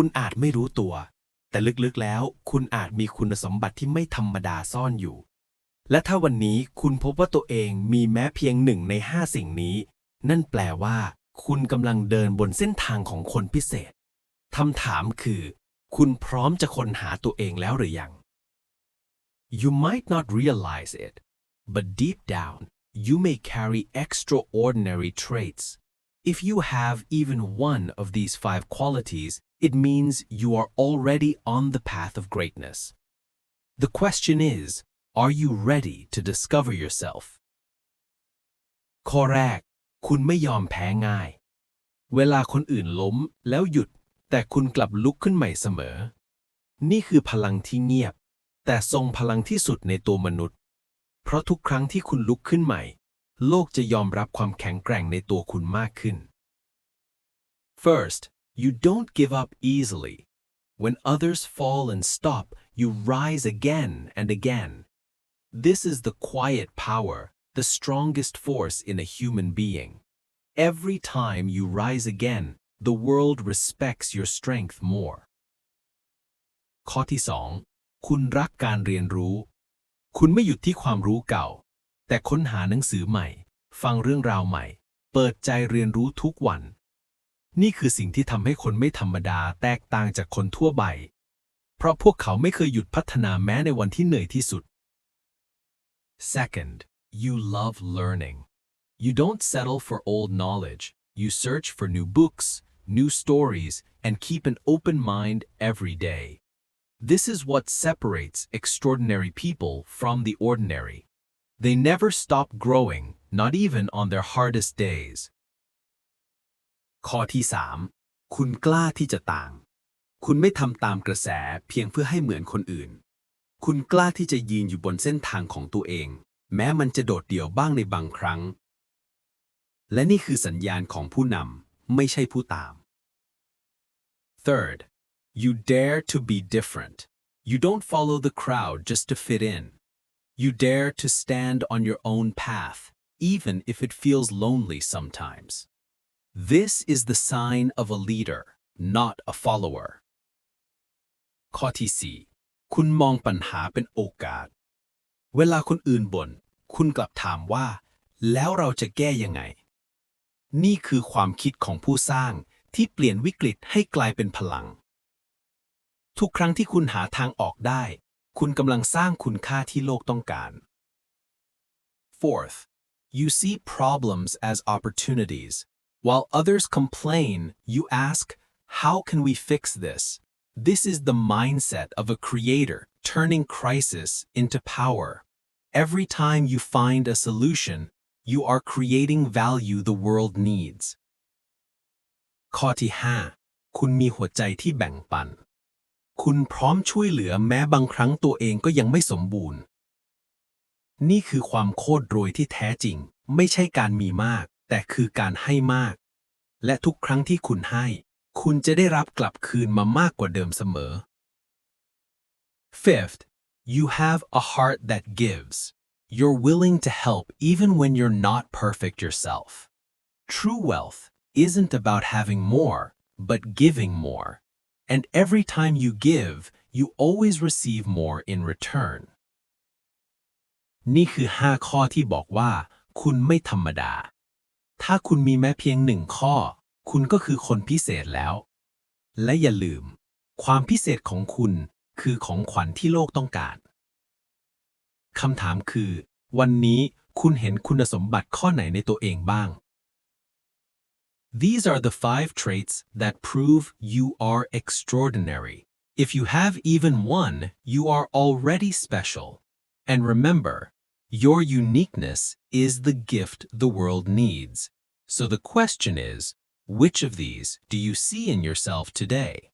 คุณอาจไม่รู้ตัว แต่ลึกๆแล้ว คุณอาจมีคุณสมบัติที่ไม่ธรรมดาซ่อนอยู่ และถ้าวันนี้คุณพบว่าตัวเองมีแม้เพียงหนึ่งในห้าสิ่งนี้ นั่นแปลว่า คุณกำลังเดินบนเส้นทางของคนพิเศษคำถามคือ คุณพร้อมจะค้นหาตัวเองแล้วหรือยัง You might not realize it, but deep down, you may carry extraordinary traits. If you have even one of these five qualities, it means you are already on the path of greatness. The question is, are you ready to discover yourself? ข้อแรก คุณไม่ยอมแพ้ง่าย เวลาคนอื่นล้มแล้วหยุด แต่คุณกลับลุกขึ้นใหม่เสมอ นี่คือพลังที่เงียบ แต่ทรงพลังที่สุดในตัวมนุษย์ เพราะทุกครั้งที่คุณลุกขึ้นใหม่ โลกจะยอมรับความแข็งแกร่งในตัวคุณมากขึ้น First, you don't give up easily. When others fall and stop, you rise again and again. This is the quiet power, the strongest force in a human being. Every time you rise again, the world respects your strength more. ข้อที่สองคุณรักการเรียนรู้ คุณไม่หยุดที่ความรู้เก่า แต่ค้นหาหนังสือใหม่ ฟังเรื่องราวใหม่ เปิดใจเรียนรู้ทุกวัน นี่คือสิ่งที่ทำให้คนไม่ธรรมดาแตกต่างจากคนทั่วไป เพราะพวกเขาไม่เคยหยุดพัฒนาแม้ในวันที่เหนื่อยที่สุด Second, you love learning. You don't settle for old knowledge. You search for new books, new stories, and keep an open mind every day. This is what separates extraordinary people from the ordinary. They never stop growing, not even on their hardest days. ข้อที่ 3 คุณกล้าที่จะต่าง คุณไม่ทำตามกระแสเพียงเพื่อให้เหมือนคนอื่น คุณกล้าที่จะยืนอยู่บนเส้นทางของตัวเอง แม้มันจะโดดเดี่ยวบ้างในบางครั้ง และนี่คือสัญญาณของผู้นำไม่ใช่ผู้ตาม Third, you dare to be different. You don't follow the crowd just to fit in. You dare to stand on your own path, even if it feels lonely sometimes. This is the sign of a leader, not a follower. ข้อที่ 4 คุณมองปัญหาเป็นโอกาส เวลาคนอื่นบน่น คุณกลับถามว่า แล้วเราจะแก้ยังไง นี่คือความคิดของผู้สร้างที่เปลี่ยนวิกฤตให้กลายเป็นพลัง ทุกครั้งที่คุณหาทางออกได้ คุณกำลังสร้างคุณค่าที่โลกต้องการ Fourth, you see problems as opportunities. While others complain, you ask, how can we fix this? This is the mindset of a creator turning crisis into power. Every time you find a solution, you are creating value the world needs. ข้อที่ 5 คุณมีหัวใจที่แบ่งปัน คุณพร้อมช่วยเหลือแม้บางครั้งตัวเองก็ยังไม่สมบูรณ์ นี่คือความโคตรรวยที่แท้จริง ไม่ใช่การมีมาก แต่คือการให้มาก และทุกครั้งที่คุณให้ คุณจะได้รับกลับคืนมามากกว่าเดิมเสมอ Fifth, you have a heart that gives. You're willing to help even when you're not perfect yourself. True wealth isn't about having more, but giving more. And every time you give, you always receive more in return. นี่คือ 5 ข้อที่บอกว่า คุณไม่ธรรมดา ถ้าคุณมีแม้เพียงหนึ่งข้อ คุณก็คือคนพิเศษแล้ว และอย่าลืม ความพิเศษของคุณคือของขวัญที่โลกต้องการคำถามคือ วันนี้คุณเห็นคุณสมบัติข้อไหนในตัวเองบ้าง These are the five traits that prove you are extraordinary. If you have even one, you are already special. And remember, your uniqueness is the gift the world needs. So the question is, which of these do you see in yourself today?